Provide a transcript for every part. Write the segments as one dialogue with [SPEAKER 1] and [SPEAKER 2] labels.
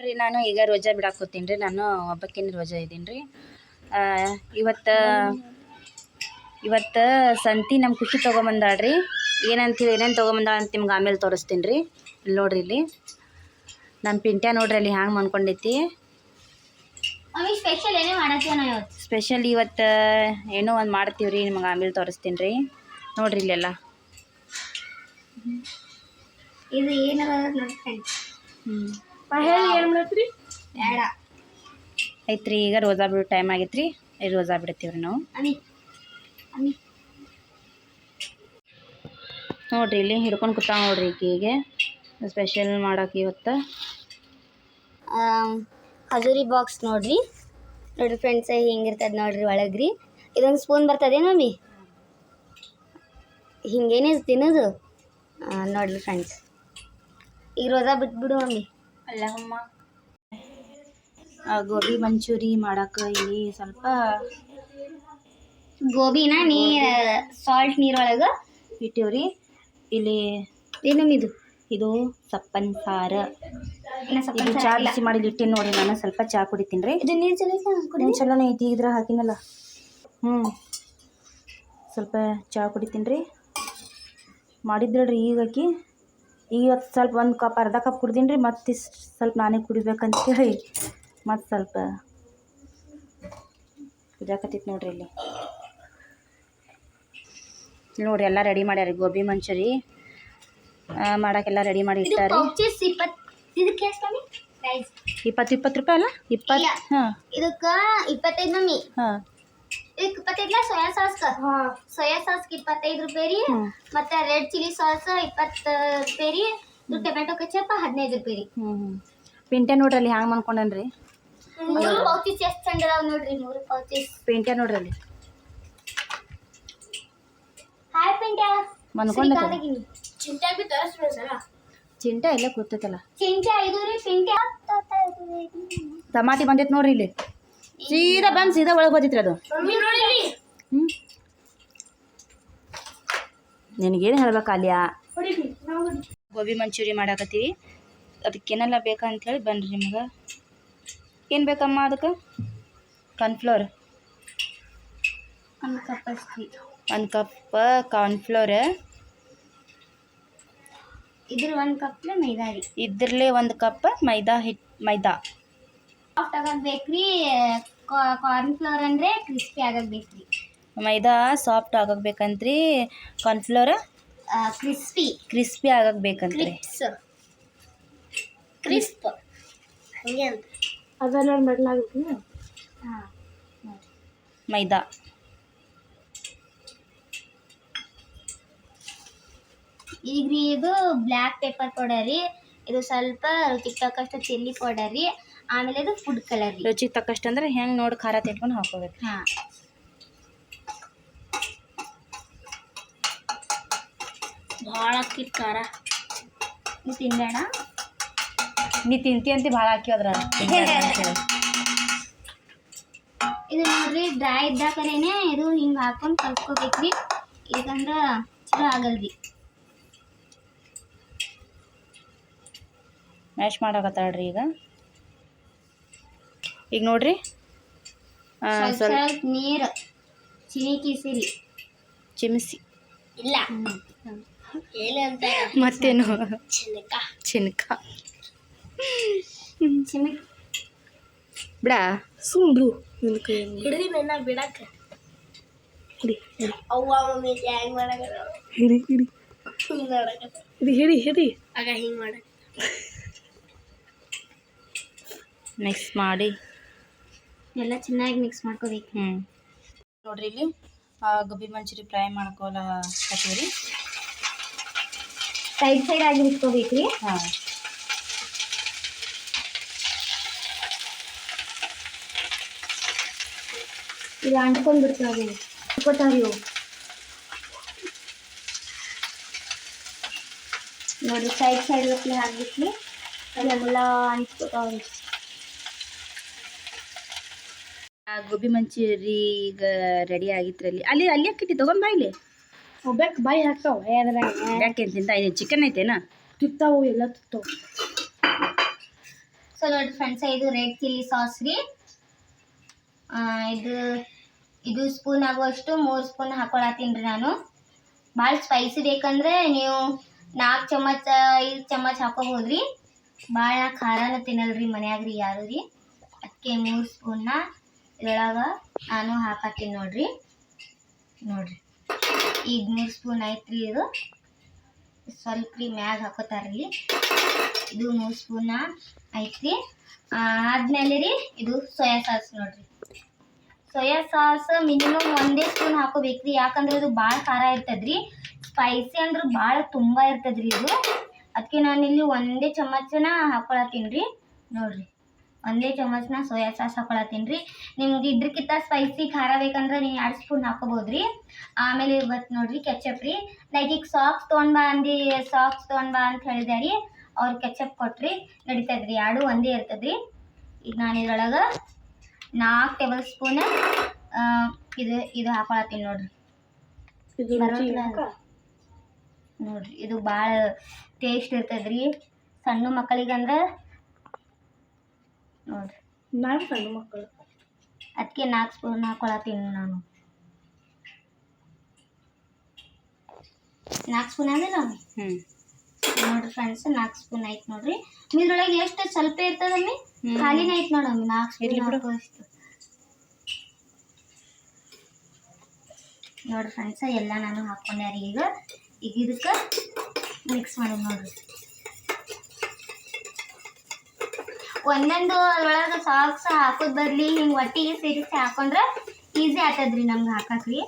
[SPEAKER 1] ರೀ ನಾನು ಈಗ ರೋಜಾ ಬಿಡಾಕ್ ಕೂತೀನಿ ರೀ ನಾನು ಒಬ್ಬಕ್ಕಿನ ರೋಜಾ ಇದ್ದೀನಿ ರೀ. ಇವತ್ತು ಇವತ್ತು ಸಂತಿ ನಮ್ಮ ಖುಷಿ ತೊಗೊಂಬಂದಾಳ್ರಿ ಏನಂತ ಏನೇನು ತೊಗೊಂಬಂದಾಳ ಅಂತ ನಿಮ್ಗೆ ಆಮೇಲೆ ತೋರಿಸ್ತೀನಿ ರೀ. ಇಲ್ಲಿ ನೋಡ್ರಿ ಇಲ್ಲಿ. ನನ್ನ ಪಿಂಟ್ಯ ನೋಡ್ರಿ ಅಲ್ಲಿ ಹ್ಯಾಂಗೆ ಮಾಡ್ಕೊಂಡೈತಿ
[SPEAKER 2] ಸ್ಪೆಷಲ್ ಇವತ್ತು?
[SPEAKER 1] ಸ್ಪೆಷಲ್ ಇವತ್ತು ಏನೋ ಒಂದು ಮಾಡ್ತೀವಿ ರೀ ನಿಮ್ಗೆ ಆಮೇಲೆ ತೋರಿಸ್ತೀನಿ ರೀ. ನೋಡ್ರಿ ಇಲ್ಲೆಲ್ಲ
[SPEAKER 2] ಇದು ಏನದ
[SPEAKER 1] ಹ್ಞೂ
[SPEAKER 2] ಹೇಳಿ ಏನು ಮಾಡತ್ರಿ? ಬೇಡ.
[SPEAKER 1] ಐತ್ರಿ ಈಗ ರೋಜಾ ಬಿಡೋ ಟೈಮ್ ಆಗೈತ್ರಿ. ರೋಜಾ ಬಿಡ್ತೀವಿ ರೀ ನಾವು ನೋಡ್ರಿ ಇಲ್ಲಿ ಹಿಡ್ಕೊಂಡು ಕೂತಾವ ನೋಡ್ರಿ ಈಗೀಗೆ ಸ್ಪೆಷಲ್ ಮಾಡಕ್ಕೆ ಇವತ್ತು.
[SPEAKER 2] ಖಜೂರಿ ಬಾಕ್ಸ್ ನೋಡ್ರಿ. ನೋಡ್ರಿ ಫ್ರೆಂಡ್ಸ್ ಹಿಂಗಿರ್ತದೆ ನೋಡ್ರಿ ಒಳಗೆ ರೀ ಇದೊಂದು ಸ್ಪೂನ್ ಬರ್ತದೆ ಮಮ್ಮಿ? ಹಿಂಗೇನೇ ತಿನ್ನೋದು? ನೋಡ್ರಿ ಫ್ರೆಂಡ್ಸ್ ಈಗ ರೋಜಾ ಬಿಟ್ಬಿಡು ಮಮ್ಮಿ.
[SPEAKER 1] ಅಲ್ಲಮ್ಮ ಗೋಬಿ ಮಂಚೂರಿ ಮಾಡಕ್ಕೆ ಇಲ್ಲಿ ಸ್ವಲ್ಪ
[SPEAKER 2] ಗೋಬಿನ ನೀ ಸಾಲ್ಟ್ ನೀರೊಳಗೆ
[SPEAKER 1] ಇಟ್ಟಿವ್ರಿ. ಇಲ್ಲಿ
[SPEAKER 2] ಏನು ಇದು?
[SPEAKER 1] ಇದು ಸಪ್ಪನ್ ಸಾರ. ಇದು ಚಾ ಬಿಸಿ ಮಾಡಿ ಇಟ್ಟಿನಿ ನೋಡಿ ನಾನು ಸ್ವಲ್ಪ ಚಾ ಕುಡಿತೀನಿ ರೀ.
[SPEAKER 2] ಇದು ನೀರು ಚಲೋ ಕುಡಿ
[SPEAKER 1] ಏನು ಚಲೋನೇ ಐತಿ ಇದ್ರ ಹಾಕಿನಲ್ಲ. ಹ್ಞೂ ಸ್ವಲ್ಪ ಚಾ ಕುಡಿತೀನಿ ರೀ. ಮಾಡಿದ್ರಿ ಈಗ ಆಕಿ. ಈಗ ಸ್ವಲ್ಪ ಒಂದು ಕಪ್ ಅರ್ಧ ಕಪ್ ಕುಡ್ದೀನಿ ರೀ ಮತ್ತೆ ಇಷ್ಟು ಸ್ವಲ್ಪ ನಾನೇ ಕುಡಿಬೇಕಂತೇಳಿ ಮತ್ತು ಸ್ವಲ್ಪ ಕುದಿಯಾಕತ್ತೈತಿ ನೋಡ್ರಿ ಇಲ್ಲಿ. ನೋಡಿರಿ ಎಲ್ಲ ರೆಡಿ ಮಾಡ್ಯಾರ ಗೋಬಿ ಮಂಚೂರಿ ಮಾಡೋಕ್ಕೆಲ್ಲ ರೆಡಿ ಮಾಡಿ ಇಟ್ಟಾರೆ.
[SPEAKER 2] ಇಪ್ಪತ್ತು
[SPEAKER 1] ಇಪ್ಪತ್ತು ರೂಪಾಯಿ ಅಲ್ಲ? ಇಪ್ಪತ್ತು. ಹಾಂ.
[SPEAKER 2] ಇದಕ್ಕೆ ಇಪ್ಪತ್ತೈದು ಮಮ್ಮಿ.
[SPEAKER 1] ಹಾಂ.
[SPEAKER 2] ಇಪ್ಪತ್ತೈದು ಸೋಯಾ ಸಾಸ್ ಸೋಯಾ ಸಾಸ್ ಇಪ್ಪತ್ತೈದು ರೂಪಾಯಿ ಮತ್ತೆ ರೆಡ್ ಚಿಲ್ಲಿ ಸಾಸ್ ಇಪ್ಪತ್ತು ರೂಪಾಯಿ ರೀ. ಇದು ಟೊಮೆಟೊ ಕಚಪ್ಪ ಹದಿನೈದು ರೂಪಾಯಿ ರೀ.
[SPEAKER 1] ಹ್ಞೂ ಹ್ಞೂ ಪಿಂಟೆ ನೋಡ್ರಿ ಅಲ್ಲಿ ಹ್ಯಾಂಗೆ ಮಾಡ್ಕೊಂಡನ್ರಿ?
[SPEAKER 2] ಮೂರು ಪೌಚಿಸ್ ಎಷ್ಟು ಚಂದ ಅದಾವ ನೋಡ್ರಿ ಮೂರು ಪೌಚಿಸ್
[SPEAKER 1] ಪಿಂಟೆ ನೋಡ್ರಿ ಅಲ್ಲಿ
[SPEAKER 2] ಹಾಯ್ ಪಿಂಟೆ
[SPEAKER 1] ಮನ್ಕೊಂಡ
[SPEAKER 2] ಚಿಂಟೆ ಬಿ ತರಿಸ್ಬೇಕಲ್ಲ
[SPEAKER 1] ಚಿಂಟೆ ಎಲ್ಲ ಕೂತೈತಲ್ಲ
[SPEAKER 2] ಚಿಂಟೆ ಐದು ರೀ ಪಿಂಟೆ
[SPEAKER 1] ಟಮಾಟಿ ಬಂದೈತೆ ನೋಡ್ರಿ ಇಲ್ಲಿ. ಸೀದಾ ಬಂದು ಸೀದಾ ಒಳಗೆ ಹೋದಿತ್ರಿ ಅದು. ಹ್ಞೂ ನಿನಗೇನು ಹೇಳ್ಬೇಕು ಅಲ್ಲಿಯ ಗೋಬಿ ಮಂಚೂರಿ ಮಾಡಾಕತ್ತೀವಿ. ಅದಕ್ಕೇನೆಲ್ಲ ಬೇಕಂತ ಹೇಳಿ ಬನ್ರಿ ನಿಮ್ಗೆ. ಏನು ಬೇಕಮ್ಮ ಅದಕ್ಕೆ? ಕಾರ್ನ್ಫ್ಲೋರ್
[SPEAKER 2] ಒಂದು ಕಪ್ ಅಷ್ಟರಿ
[SPEAKER 1] ಒಂದು ಕಪ್ ಕಾರ್ನ್ಫ್ಲೋರ್
[SPEAKER 2] ಇದ್ರ ಒಂದು ಕಪ್ ಮೈದಾ ರೀ
[SPEAKER 1] ಇದ್ರಲ್ಲೇ ಒಂದು ಕಪ್ ಮೈದಾ ಹಿಟ್ ಮೈದಾ.
[SPEAKER 2] ಸಾಫ್ಟ್ ಆಗಬೇಕ್ರಿ ಬೇಕ್ರಿ ಕಾರ್ನ್ ಫ್ಲೋರ್ ಅಂದ್ರೆ ಕ್ರಿಸ್ಪಿ ಆಗಕ್ಕೆ ಬೇಕ್ರಿ.
[SPEAKER 1] ಮೈದಾ ಸಾಫ್ಟ್ ಆಗಕ್ ಕಾರ್ನ್ ಫ್ಲೋರ್
[SPEAKER 2] ಕ್ರಿಸ್ಪಿ
[SPEAKER 1] ಕ್ರಿಸ್ಪಿ ಆಗಕ್ಕೆ ಬೇಕಂತ್ರಿ.
[SPEAKER 2] ಕ್ರಿಸ್ಪ್ ಹಂಗೆ ಅಂತ. ಅದನ್ನ ಮಾಡಲಾಗುತ್ತೆ ಹಾಂ
[SPEAKER 1] ಮೈದಾ
[SPEAKER 2] ಈಗ ರೀ ಇದು ಬ್ಲ್ಯಾಕ್ ಪೇಪರ್ ಪೌಡರ್ ರೀ ಇದು ಸ್ವಲ್ಪ ರುಚಿಗೆ ತಕ್ಕಷ್ಟು ಚಿಲ್ಲಿ ಪೌಡರ್ ರೀ ಆಮೇಲೆ ಅದು ಫುಡ್ ಕಲರ್ ರುಚಿ
[SPEAKER 1] ರುಚಿಗೆ ತಕ್ಕಷ್ಟು ಅಂದ್ರೆ ಹೆಂಗೆ ನೋಡಿ ಖಾರ ತಿಳ್ಕೊಂಡು ಹಾಕೋಬೇಕು.
[SPEAKER 2] ಹಾಂ. ಭಾಳ ಹಾಕಿರ್ ಖಾರ. ನೀ ತಿನ್ನಬೇಡ
[SPEAKER 1] ನೀ ತಿಂತಿ ಅಂತ ಭಾಳ ಹಾಕಿ ಅದ್ರ
[SPEAKER 2] ಇದು ನೋಡ್ರಿ ಡ್ರೈ ಇದ್ದಾಕರೇನೆ ಇದು ಹಿಂಗೆ ಹಾಕೊಂಡು ಕಲ್ಸ್ಕೋಬೇಕ್ರಿ ಇಲ್ಲಂದ್ರೆ ಚಲೋ ಆಗಲ್ರಿ.
[SPEAKER 1] ಮ್ಯಾಶ್ ಮಾಡಾಕತ್ತಾಳ್ರಿ ಈಗ. ಈಗ ನೋಡ್ರಿ.
[SPEAKER 2] ಸ್ವಲ್ಪ ನೀರು ಚಿನಿ ಕಿಸಿರಿ
[SPEAKER 1] ಚಿಮಿಸಿ
[SPEAKER 2] ಇಲ್ಲ. ಏನಂತ
[SPEAKER 1] ಮತ್ತೇನು?
[SPEAKER 2] ಚಿನಕ.
[SPEAKER 1] ಚಿನ್ಕ.
[SPEAKER 2] ಚಿಮಿಕ್.
[SPEAKER 1] ಬಿಡ. ಸುಂಬ್ರು
[SPEAKER 2] ಹಿಡಿದಿ ನನ್ನ ಬಿಡಕ್ಕ.
[SPEAKER 1] ಹಿಡಿ
[SPEAKER 2] ಅವ್ವ ಮಮ್ಮಿ ಹ್ಯಾಂಗ್ ಮಾಡಕ
[SPEAKER 1] ಹಿಡಿ ಹಿಡಿ.
[SPEAKER 2] ಹಿಂಗ್ ಮಾಡಕ
[SPEAKER 1] ಹಿಡಿ ಹಿಡಿ ಹಿಡಿ.
[SPEAKER 2] ಆಗ ಹಿಂಗ್ ಮಾಡಕ.
[SPEAKER 1] ಮಿಕ್ಸ್ ಮಾಡಿ.
[SPEAKER 2] ಎಲ್ಲ ಚೆನ್ನಾಗಿ ಮಿಕ್ಸ್ ಮಾಡ್ಕೋಬೇಕು.
[SPEAKER 1] ಹ್ಞೂ ನೋಡ್ರಿ ಇಲ್ಲಿ ಗೋಬಿ ಮಂಚೂರಿ ಫ್ರೈ ಮಾಡ್ಕೊಳ ಹತ್ತೀವಿ
[SPEAKER 2] ಸೈಡ್ ಸೈಡ್ ಆಗಿ ಇಟ್ಕೋಬೇಕ್ರಿ
[SPEAKER 1] ಹಾಂ.
[SPEAKER 2] ಇದು ಅಂಟ್ಕೊಂಡ್ ಬಿಡ್ತಾವೆ ಇಟ್ಕೋತಾವ್ರಿ ಇವು. ನೋಡಿ ಸೈಡ್ ಸೈಡ್ ಹಾಕ್ಬಿಟ್ಲಿ ಎಲ್ಲ ಅಂಟ್ಕೋತಾವ್ರಿ
[SPEAKER 1] ಗೋಬಿ ಮಂಚೂರಿ ಈಗ ರೆಡಿ ಆಗಿತ್ರಿ ಅಲ್ಲಿ ಅಲ್ಲಿ ಅಲ್ಲಿ ಹಾಕಿಟ್ಟಿ ಬಾ ಇಲ್ಲಿ.
[SPEAKER 2] ಹೋಗ್ಬೇಕು ಬಾಯಿ ಹಾಕ್ತಾವ. ಅದ್ರಾಗ
[SPEAKER 1] ಯಾಕೆ ತಿಂತ ಇದು ಚಿಕನ್ ಐತೇನಾ?
[SPEAKER 2] ತುತ್ತಾವು ಎಲ್ಲ ತಿಕ್ತಾವು ಸೊ ನೋಡಿ ಫ್ರೆಂಡ್ಸ್ ಇದು ರೆಡ್ ಚಿಲ್ಲಿ ಸಾಸ್ ರೀ. ಆ, ಇದು ಇದು ಸ್ಪೂನ್ ಆಗುವಷ್ಟು ಮೂರು ಸ್ಪೂನ್ ಹಾಕೊಳತ್ತೀನಿ ರೀ ನಾನು. ಭಾಳ ಸ್ಪೈಸಿ ಬೇಕಂದ್ರೆ ನೀವು ನಾಲ್ಕು ಚಮಚ ಐದು ಚಮಚ ಹಾಕೋಬೋದು ರೀ. ಭಾಳ ಖಾರನ ತಿನ್ನಲ್ರಿ ಮನ್ಯಾಗ ರೀ ಯಾರು ರೀ. ಅದಕ್ಕೆ ಮೂರು ಸ್ಪೂನ್ನ ಇದ್ರೊಳಗೆ ನಾನು ಹಾಕತ್ತೀನಿ ನೋಡ್ರಿ. ನೋಡ್ರಿ. ಈಗ ಮೂರು ಸ್ಪೂನ್ ಐತ್ರಿ ಇದು. ಸ್ವಲ್ಪ ರೀ ಮ್ಯಾಗ ಹಾಕೋತಾರಲ್ಲಿ ಇದು ಮೂರು ಸ್ಪೂನ ಐತ್ರಿ. ಆದ್ಮೇಲೆ ರೀ ಇದು ಸೋಯಾ ಸಾಸ್ ನೋಡ್ರಿ. ಸೋಯಾ ಸಾಸ್ ಮಿನಿಮಮ್ ಒಂದೇ ಸ್ಪೂನ್ ಹಾಕೋಬೇಕ್ರಿ. ಯಾಕಂದ್ರೆ ಇದು ಭಾಳ ಖಾರ ಇರ್ತದ್ರಿ. ಸ್ಪೈಸಿ ಅಂದ್ರೆ ಭಾಳ ತುಂಬ ಇರ್ತದ್ರಿ ಇದು. ಅದಕ್ಕೆ ಇಲ್ಲಿ ಒಂದೇ ಚಮಚನ ಹಾಕೊಳತ್ತೀನಿ ರೀ. ನೋಡ್ರಿ. ಒಂದೇ ಚಮಚನ ಸೋಯಾ ಸಾಸ್ ಹಾಕೊಳತ್ತೀನಿ ರೀ. ನಿಮ್ಗೆ ಇದ್ರಕ್ಕಿಂತ ಸ್ಪೈಸಿ ಖಾರ ಬೇಕಂದ್ರೆ ನೀವು ಎರಡು ಸ್ಪೂನ್ ಹಾಕೋಬೋದು ರೀ ಆಮೇಲೆ ಇವತ್ತು ನೋಡಿರಿ ಕೆಚಪ್ ರೀ. ಲೈಕ್ ಈಗ ಸಾಕ್ಸ್ ತೊಗೊಂಡು ಬಾ ಅಂದು ಸಾಕ್ಸ್ ತೊಗೊಂಡು ಬಾ ಅಂತ ಹೇಳಿದೆ ರೀ. ಅವ್ರು ಕೆಚಪ್ ಕೊಟ್ರಿ ರೀ ಎರಡು ಒಂದೇ ಇರ್ತದ್ರಿ. ಈಗ ನಾನು ಇದ್ರೊಳಗೆ ನಾಲ್ಕು ಟೇಬಲ್ ಸ್ಪೂನ್ ಇದು ಇದು ಹಾಕೊಳತ್ತೀನಿ ನೋಡ್ರಿ. ನೋಡ್ರಿ. ಇದು ಭಾಳ ಟೇಸ್ಟ್ ಇರ್ತದ್ರಿ. ಸಣ್ಣ ಮಕ್ಕಳಿಗಂದ್ರೆ ನೋಡ್ರಿ.
[SPEAKER 1] ನಾನು ಸಣ್ಣ ಮಕ್ಕಳು.
[SPEAKER 2] ಅದಕ್ಕೆ ನಾಲ್ಕು ಸ್ಪೂನ್ ಹಾಕೊಳತ್ತೀನಿ ನಾನು. ನಾಲ್ಕು ಸ್ಪೂನ್ ಆಮೇಲೆ
[SPEAKER 1] ಹ್ಞೂ
[SPEAKER 2] ನೋಡ್ರಿ ಫ್ರೆಂಡ್ಸ್ ನಾಲ್ಕು ಸ್ಪೂನ್ ಆಯ್ತು ನೋಡ್ರಿ. ಇದ್ರೊಳಗೆ ಎಷ್ಟು ಸ್ವಲ್ಪ ಇರ್ತದಮ್ಮಿ?
[SPEAKER 1] ಖಾಲಿನೇ
[SPEAKER 2] ಖಾಲಿನ ಆಯ್ತು ನೋಡಮ್ಮಿ ನಾಲ್ಕು ಸ್ಪೂನ್
[SPEAKER 1] ಬಿಡು.
[SPEAKER 2] ಹಾಕುವಷ್ಟು. ನೋಡ್ರಿ ಫ್ರೆಂಡ್ಸ್ ಎಲ್ಲ ನಾನು ಹಾಕೊಂಡ್ಯಾರ ಈಗ. ಈಗ ಇದಕ್ಕೆ ಮಿಕ್ಸ್ ಮಾಡಿ ನೋಡ್ರಿ. ಒಂದೊಂದು ಅದ್ರೊಳಗೆ ಸಾಕ್ಸ್ ಹಾಕೋದ್ ಬದ್ಲಿ ಹಿಂಗೆ ಒಟ್ಟಿಗೆ ಸೇರಿಸಿ ಹಾಕೊಂಡ್ರೆ ಈಸಿ ಆಗ್ತದ್ರಿ ನಮ್ಗೆ ಹಾಕಕ್ರಿ.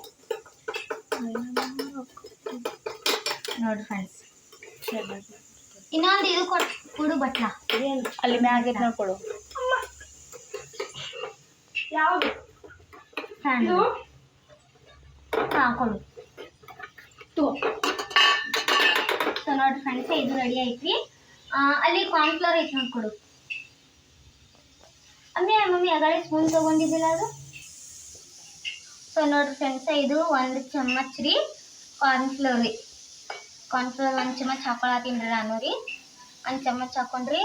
[SPEAKER 2] ನೋಡ್ರಿ ಫ್ರೆಂಡ್ಸ್ ಇನ್ನೊಂದು ಇದು ಕೊಟ್ ಕೊಡು ಬಟ್ಲ.
[SPEAKER 1] ಅಲ್ಲಿ ಮ್ಯಾಗ ಕೊಡು.
[SPEAKER 2] ಯಾವುದು? ಹಾಂ ಕೊಡು. ಸೊ ನೋಡ್ರಿ ಫ್ರೆಂಡ್ಸ್ ಇದು ರೆಡಿ ಐತ್ರಿ. ಅಲ್ಲಿ ಕಾರ್ನ್ಫ್ಲವರ್ ಐತಿ ನೋಡಿ ಕೊಡು. ಅಂದ್ರೆ ಮಮ್ಮಿ ಅಗಳೆ ಸ್ಪೂನ್ ತೊಗೊಂಡಿದ್ದಿಲ್ಲ ಅದು. ಸೊ ನೋಡ್ರಿ ಫ್ರೆಂಡ್ಸ್ ಇದು ಒಂದು ಚಮಚ್ ರೀ ಕಾರ್ನ್ಫ್ಲೋರ್ ರೀ ಕಾರ್ನ್ಫ್ಲೋರ್ ಒಂದು ಚಮಚ್ ಹಾಕೊಳತ್ತೀನಿ ರೀ ನಾನು ರೀ. ಒಂದು ಚಮಚ್ ಹಾಕೊಂಡ್ರಿ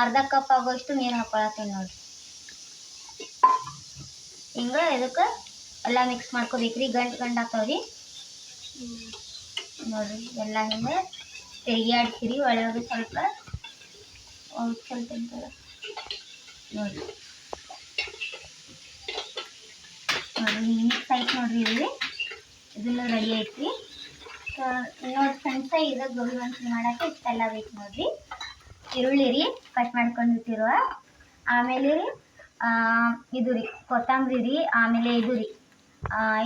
[SPEAKER 2] ಅರ್ಧ ಕಪ್ ಆಗೋಷ್ಟು ನೀರು ಹಾಕೊಳತ್ತೀನಿ ನೋಡ್ರಿ. ಹಿಂಗೆ ಇದಕ್ಕೆ ಎಲ್ಲ ಮಿಕ್ಸ್ ಮಾಡ್ಕೋಬೇಕ್ರಿ, ಗಂಟು ಗಂಟು ಹಾಕವ್ರಿ ನೋಡ್ರಿ, ಎಲ್ಲ ಹಿಂಗೆ ತೆಗಿಯಾಡ್ತೀರಿ ಒಳಗೆ ಸ್ವಲ್ಪ ಸ್ವಲ್ಪ ಇರ್ತದೆ ನೋಡಿ ನೀಟ್ ಟೈಪ್ ನೋಡ್ರಿ ಇಲ್ಲಿ ಇದೆಲ್ಲ ರೆಡಿ ಐತಿ. ನೋಡಿ ಫ್ರೆಂಡ್ಸ ಈಗ ಗೋಬಿ ಮಂಚೂರಿ ಮಾಡೋಕ್ಕೆ ಇಷ್ಟೆಲ್ಲ ಬೇಕು ನೋಡ್ರಿ. ಈರುಳ್ಳಿ ರೀ ಕಟ್ ಮಾಡ್ಕೊಂಡಿರ್ತಿರುವ ಆಮೇಲೆ ರೀ ಇದು ರೀ, ಕೊತ್ತಂಬರಿ ರೀ, ಆಮೇಲೆ ಇದು ರೀ.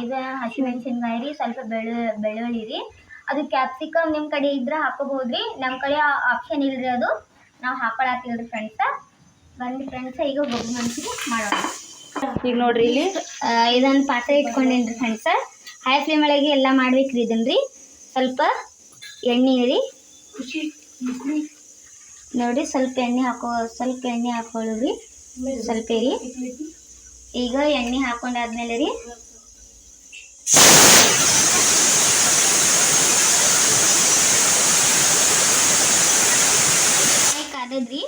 [SPEAKER 2] ಇದು ಹಸಿಮೆಣಸಿನ್ಕಾಯಿ ರೀ, ಸ್ವಲ್ಪ ಬೆಳ್ಳು, ಬೆಳ್ಳುಳ್ಳಿ ರೀ. ಅದು ಕ್ಯಾಪ್ಸಿಕಮ್ ನಿಮ್ಮ ಕಡೆ ಇದ್ರೆ ಹಾಕೋಬಹುದು ರೀ ನಮ್ಮ ಕಡೆ ಆಪ್ಷನ್ ಇಲ್ರಿ ಅದು. ನಾವು ಹಾಕೊಳತ್ತಿಲ್ರಿ ಫ್ರೆಂಡ್ಸ. ಬಂದು ಫ್ರೆಂಡ್ಸ್ ಈಗ ಗೋಬಿ ಮಂಚೂರಿ ಮಾಡೋಣ.
[SPEAKER 1] ಈಗ ನೋಡ್ರಿ ಇಲ್ಲಿ.
[SPEAKER 2] ಇದೊಂದು ಪಾತ್ರೆ ಇಟ್ಕೊಂಡೇನಿ ಫ್ರೆಂಡ್ಸ ಹೈ ಫ್ಲೇಮ್ ಒಳಗೆ ಎಲ್ಲ ಮಾಡ್ಬೇಕ್ರಿ ಇದನ್ನ ರೀ ಸ್ವಲ್ಪ ಎಣ್ಣೆ ರೀ ನೋಡಿ ಸ್ವಲ್ಪ ಎಣ್ಣೆ ಹಾಕೋ ಸ್ವಲ್ಪ ಎಣ್ಣೆ ಹಾಕೊಳ್ಳು ರೀ ಸ್ವಲ್ಪ ರೀ ಈಗ ಎಣ್ಣೆ ಹಾಕೊಂಡಾದ್ಮೇಲೆ ರೀ. ಕಾದದ್ರಿ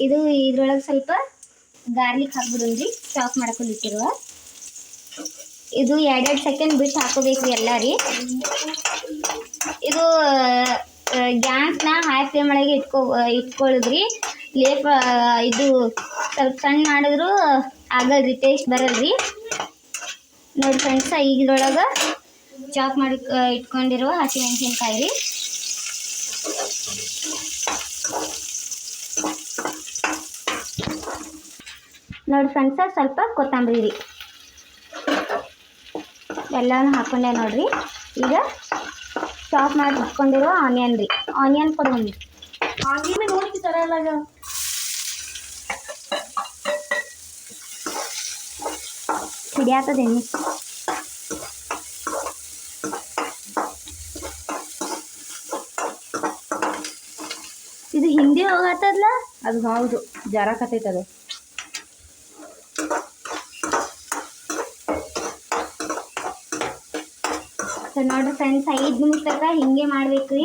[SPEAKER 2] ಇದು ಇದ್ರೊಳಗೆ ಸ್ವಲ್ಪ ಗಾರ್ಲಿಕ್ ಹಾಕ್ಬಿಡೋಣ್ರಿ ಚಾಪ್ ಮಾಡ್ಕೊಂಡಿಟ್ಟಿರುವ ಇದು ಎರಡೆರಡು ಸೆಕೆಂಡ್ ಬಿಟ್ಟು ಹಾಕೋಬೇಕು ಎಲ್ಲ ರೀ. ಇದು ಗ್ಯಾಸ್ನ ಹೈ ಫ್ಲೇಮ್ ಒಳಗೆ ಇಟ್ಕೋ, ಇಟ್ಕೊಳ್ಳೋದ್ರಿ. ಲೇಪ, ಇದು ಸ್ವಲ್ಪ ಸಣ್ಣ ಮಾಡಿದ್ರು ಆಗಲ್ರಿ ಟೇಸ್ಟ್ ಬರಲ್ರಿ ನೋಡಿ ಫ್ರೆಂಡ್ಸ ಈಗಿದ್ರೊಳಗೆ ಚಾಪ್ ಮಾಡಿ ಇಟ್ಕೊಂಡಿರುವ ಹಸಿಮೆಣಸಿನ್ಕಾಯಿ ರೀ. ನೋಡಿ ಫ್ರೆಂಡ್ಸ ಸ್ವಲ್ಪ ಕೊತ್ತಂಬರಿ ರೀ ಎಲ್ಲನೂ ಹಾಕೊಂಡೆ ನೋಡಿರಿ. ಈಗ ಚಾಪ್ ಮಾಡಿ ಇಟ್ಕೊಂಡಿರೋ ಆನಿಯನ್ ರೀ. ಆನಿಯನ್ ಕೊಡ್ಬಂದು
[SPEAKER 1] ನೋಡಿ ಈ ತರ ಸರ
[SPEAKER 2] ಹಿಡಿಯಾತದೇನು ಎಣ್ಣೆ ಇದು ಹಿಂದಿ ಹೋಗತ್ತದ್ಲ
[SPEAKER 1] ಅದು ಹೌದು ಜ್ವರ ಅದು.
[SPEAKER 2] ಸೊ ನೋಡ್ರಿ ಫ್ರೆಂಡ್ಸ್ ಐದು ನಿಮಿಷದಾಗ ಹಿಂಗೆ ಮಾಡ್ಬೇಕ್ರಿ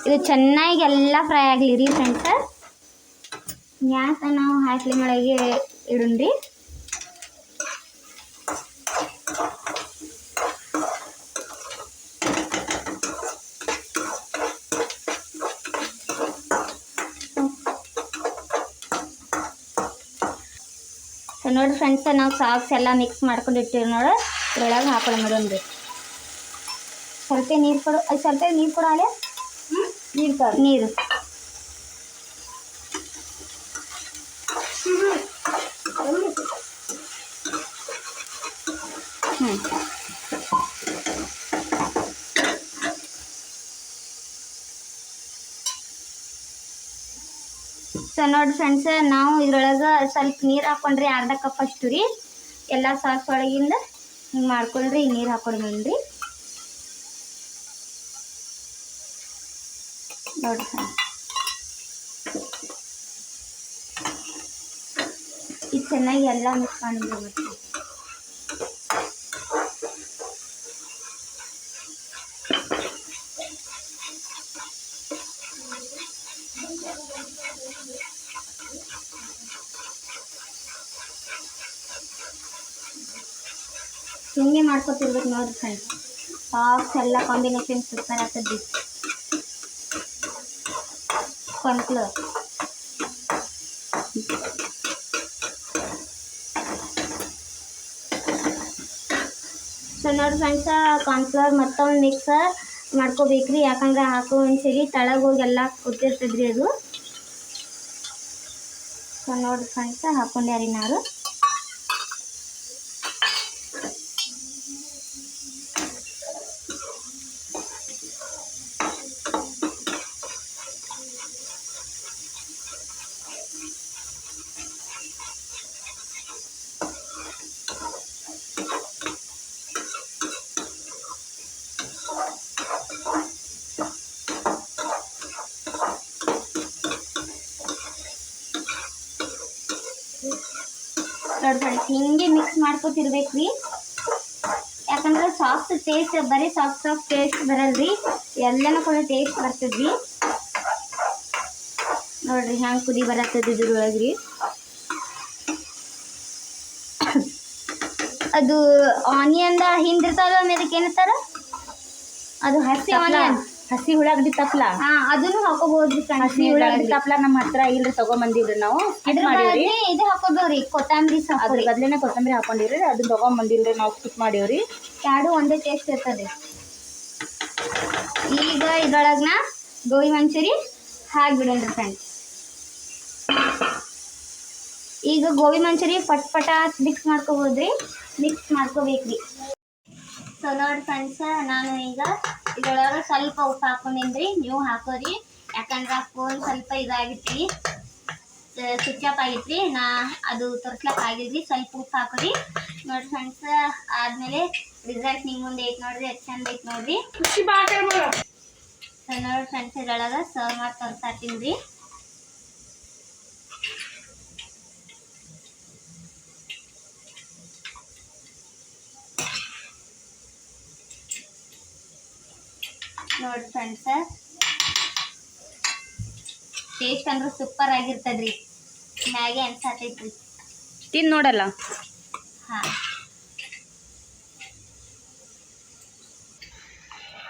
[SPEAKER 2] ಇದು ಚೆನ್ನಾಗಿ ಎಲ್ಲ ಫ್ರೈ ಆಗಲಿ ರೀ ಫ್ರೆಂಡ್ಸ್ ಗ್ಯಾಸ ನಾವು ಹೈ ಮಳೆಗೆ ಇಡುನ್ರಿ ಸೊ ನೋಡ್ರಿ ಫ್ರೆಂಡ್ಸ್ ನಾವು ಸಾಕ್ಸ್ ಎಲ್ಲ ಮಿಕ್ಸ್ ಮಾಡ್ಕೊಂಡು ನೋಡಿ ನೋಡು. ಇದ್ರೊಳಗೆ ಹಾಕೊಳ್ಳೋ ಮಾಡೋನ್ರಿ ಸ್ವಲ್ಪ ನೀರು ಕೊಡು ಸ್ವಲ್ಪ ನೀರು ಕೊಡು ಅಲ್ಲೇ
[SPEAKER 1] ನೀರು
[SPEAKER 2] ನೀರು. ಸೊ ನೋಡಿ ಫ್ರೆಂಡ್ಸ್ ನಾವು ಇದ್ರೊಳಗೆ ಸ್ವಲ್ಪ ನೀರು ಹಾಕೊಂಡ್ರಿ, ಅರ್ಧ ಕಪ್ ಅಷ್ಟು ರೀ. ಎಲ್ಲ ಸಾಸ್ ಒಳಗಿಂದ ಹಿಂಗೆ ಮಾಡ್ಕೊಳ್ರಿ, ನೀರು ಹಾಕೊಂಡ್ರಿ ನೋಡಿ ಫ್ರೆಂಡ್ಸ್ ಇದು ಚೆನ್ನಾಗಿ ಎಲ್ಲ ಮಿಕ್ಸ್ ಮಾಡಿಬಿಡ್ಬೇಕು ಹಿಂಗೆ ಮಾಡ್ಕೊತಿರ್ಬೇಕು ನೋಡ್ರಿ ಫ್ರೆಂಡ್ಸ್ ಸಾಕ್ಸ್ ಎಲ್ಲ ಕಾಂಬಿನೇಷನ್ ಸೂಪರ್ ಆಗ್ತದ್ರಿ ಕಾರ್ನ್ಫ್ಲವರ್ ಸೊ ನೋಡಿ ಫ್ರೆಂಡ್ಸ ಕಾರ್ನ್ಫ್ಲವರ್ ಮತ್ತೊಂದು ಮಿಕ್ಸ್ ಮಾಡ್ಕೋಬೇಕ್ರಿ. ಯಾಕಂದ್ರೆ ಹಾಕೋ ಒಂದ್ಸರಿ ಹೋಗಿ ಎಲ್ಲ ಕೂತಿರ್ತದ್ರಿ ಅದು. ಸೊ ನೋಡಿ ಫ್ರೆಂಡ್ಸ ಹಾಕೊಂಡ್ಯಾರಿ ನಾನು ಫ್ರೆಂಡ್ಸ್ ಹಿಂಗೆ ಮಿಕ್ಸ್ ಮಾಡ್ಕೊತಿರ್ಬೇಕ್ರಿ ಯಾಕಂದ್ರೆ ಸಾಫ್ಟ್ ಟೇಸ್ಟ್ ಬರೀ ಸಾಫ್ಟ್ ಸಾಫ್ಟ್ ಟೇಸ್ಟ್ ಬರಲ್ರಿ. ಎಲ್ಲನೂ ಕೂಡ ಟೇಸ್ಟ್ ಬರ್ತದ್ರಿ. ನೋಡ್ರಿ ಹ್ಯಾಂಗೆ ಕುದಿ ಬರತ್ತದ ಇದ್ರೊಳಗೆ ರೀ ಅದು ಆನಿಯನ್ದ ಹಿಂದಿರ್ತಾವಲ್ಲ ಅದಕ್ಕೆ ಏನಂತಾರ ಅದು ಹಸಿ ಆನಿಯನ್
[SPEAKER 1] ಹಸಿ ಉಳ್ಳಾಗಡ್ಡಿ ತಪ್ಲ?
[SPEAKER 2] ಹಾ ಅದನ್ನು ಹಾಕೋಬಹುದು
[SPEAKER 1] ಹಸಿ ಉಳ್ಳಾಗಡ್ಡಿ ತಪ್ಲ ನಮ್ಮ ಹತ್ರ ಇಲ್ರಿ ತಗೊಂಬಂದಿವ್ರಿ ನಾವು. ಸ್ಕಿಪ್ ಮಾಡಿವ್ರಿ.
[SPEAKER 2] ಇದು ಹಾಕೋದ್ರಿ ಕೊತ್ತಂಬರಿ
[SPEAKER 1] ಅದ್ರ ಬದ್ಲೇನೆ ಕೊತ್ತಂಬರಿ ಹಾಕೊಂಡಿವ್ರಿ ಅದನ್ನ ತಗೊಂಬಂದಿಲ್ರಿ ನಾವು ಸ್ಕಿಪ್ ಮಾಡಿವ್ರಿ.
[SPEAKER 2] ಎರಡು ಒಂದೇ ಟೇಸ್ಟ್ ಇರ್ತದೆ. ಈಗ ಇದೊಳಗ್ನ ಗೋಬಿ ಮಂಚೂರಿ ಹಾಕ್ಬಿಡೋಣ್ರಿ ಫ್ರೆಂಡ್ಸ್ ಈಗ ಗೋಬಿ ಮಂಚೂರಿ ಪಟ್ ಪಟ ಮಿಕ್ಸ್ ಮಾಡ್ಕೋಬೋದ್ರಿ? ಮಿಕ್ಸ್ ಮಾಡ್ಕೋಬೇಕ್ರಿ. ಸೊ ನೋಡಿ ಫ್ರೆಂಡ್ಸ್ ನಾನು ಈಗ ಇದ್ರೊಳಗೆ ಸ್ವಲ್ಪ ಉಪ್ಪು ಹಾಕೊಂಡಿನ್ರಿ ನೀವು ಹಾಕೋರಿ. ಯಾಕಂದ್ರೆ ಫೋನ್ ಸ್ವಲ್ಪ ಇದಾಗಿತ್ರಿ. ಸ್ವಿಚ್ ಆಫ್ ರೀ ನಾ ಅದು ತೋರ್ಸ್ಲಕ್ಕೆ ಆಗಿಲ್ರಿ. ಸ್ವಲ್ಪ ಉಪ್ಪು ಹಾಕೋರಿ. ನೋಡಿ ಫ್ರೆಂಡ್ಸ್ ಆದಮೇಲೆ ರಿಸಲ್ಟ್ ನಿಮ್ಮ ಮುಂದೆ ಐತೆ ನೋಡ್ರಿ. ಎಷ್ಟು ಚಂದ ಐತೆ ನೋಡ್ರಿ. ಸೊ ನೋಡಿ ಫ್ರೆಂಡ್ಸ್ ಇದ್ರೊಳಗೆ ಸರ್ವ್ ಮಾಡಿ ತೋರಿಸ್ತೀನಿ ರೀ ನೋಡಿ ಫ್ರೆಂಡ್ಸ ಟೇಸ್ಟ್ ಅಂದ್ರೆ ಸೂಪರ್ ಆಗಿರ್ತದ್ರಿ. ಮ್ಯಾಗಿ ಅನ್ಸಾತೈತ್ರಿ.
[SPEAKER 1] ತಿಂದು ನೋಡಲ್ಲ?
[SPEAKER 2] ಹಾ.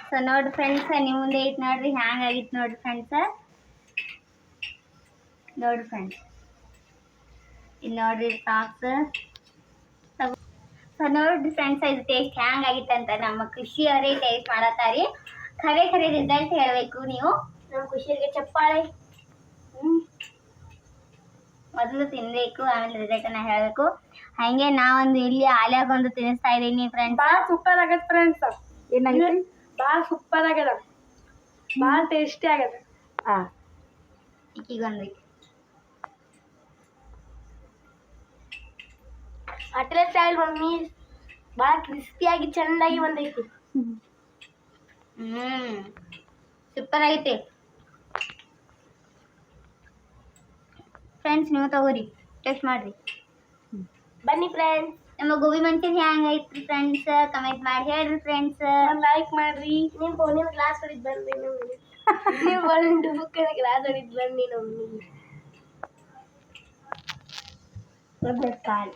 [SPEAKER 2] ಸೊ ನೋಡ್ರಿ ಫ್ರೆಂಡ್ಸ್ ನಿಮ್ಮ ಮುಂದೆ ಐತೆ ನೋಡ್ರಿ ಹ್ಯಾಂಗ್ ಆಗಿತ್ತು ನೋಡ್ರಿ ಫ್ರೆಂಡ್ಸ ನೋಡ್ರಿ ಫ್ರೆಂಡ್ಸ್ ಇಲ್ಲಿ ನೋಡ್ರಿ ಸಾಕ್ಸ್ ಸೊ ನೋಡ್ರಿ ಫ್ರೆಂಡ್ಸ್ ಇದು ಟೇಸ್ಟ್ ಹ್ಯಾಂಗ್ ಆಗಿತ್ತಂತ ನಮ್ಮ ಕೃಷಿಯವರೇ ಟೇಸ್ಟ್ ಮಾಡತ್ತಾರಿ. ಖರೆ ಖರೆ ರಿಸಲ್ಟ್ ಹೇಳಬೇಕು ನೀವು. ನಮ್ಮ ಖುಷಿಯರಿಗೆ ಚಪ್ಪಾಳೆ. ಮೊದಲು ತಿನ್ಬೇಕು ಆಮೇಲೆ ರಿಸಲ್ಟನ್ನ ಹೇಳಬೇಕು. ಹಾಗೆ ನಾವೊಂದು ಇಲ್ಲಿ ಆಲ್ಯಾಗ ಒಂದು ತಿನ್ನಿಸ್ತಾ ಇದ್ದೀನಿ ಫ್ರೆಂಡ್ಸ್
[SPEAKER 1] ಭಾಳ ಸೂಪರ್ ಆಗತ್ತೆ ಫ್ರೆಂಡ್ಸ್ ಏನಾಗೈತಿ
[SPEAKER 3] ಭಾಳ ಸೂಪರ್ ಆಗ್ಯದ ಭಾಳ ಟೇಸ್ಟಿ ಆಗ್ಯದ
[SPEAKER 1] ಹಾಂ.
[SPEAKER 2] ಈಗೊಂದು
[SPEAKER 3] ಅಟ್ರೆ ಸ್ಟೈಲ್ ಮಮ್ಮಿ. ಭಾಳ ಕ್ರಿಸ್ಪಿಯಾಗಿ ಚೆಂದಾಗಿ ಬಂದೈತಿ
[SPEAKER 2] ಹ್ಮ್. ಸೂಪರ್ ಆಗೈತಿ. ಫ್ರೆಂಡ್ಸ್ ನೀವು ತಗೋರಿ. ಟೆಸ್ಟ್ ಮಾಡ್ರಿ.
[SPEAKER 3] ಬನ್ನಿ ಫ್ರೆಂಡ್ಸ್
[SPEAKER 2] ನಮ್ಮ ಗೋಬಿ ಮಂಚೂರಿ ಹೆಂಗೈತ್ರಿ ಫ್ರೆಂಡ್ಸ್ ಕಮೆಂಟ್ ಮಾಡಿ ಹೇಳ್ರಿ ಫ್ರೆಂಡ್ಸ್
[SPEAKER 3] ಲೈಕ್ ಮಾಡ್ರಿ. ನಿಮ್ಮ ಫೋನಿನ ಗ್ಲಾಸ್ ಹೊಡಿದ್ ಬನ್ನಿ ನಮ್ಗೆ. ನೀವು ಒಂದು ಬುಕ್ಕಿನ ಗ್ಲಾಸ್ ಹೊಡಿದ್ ಬನ್ನಿ ನಮ್ಮ ಕಾಲ್.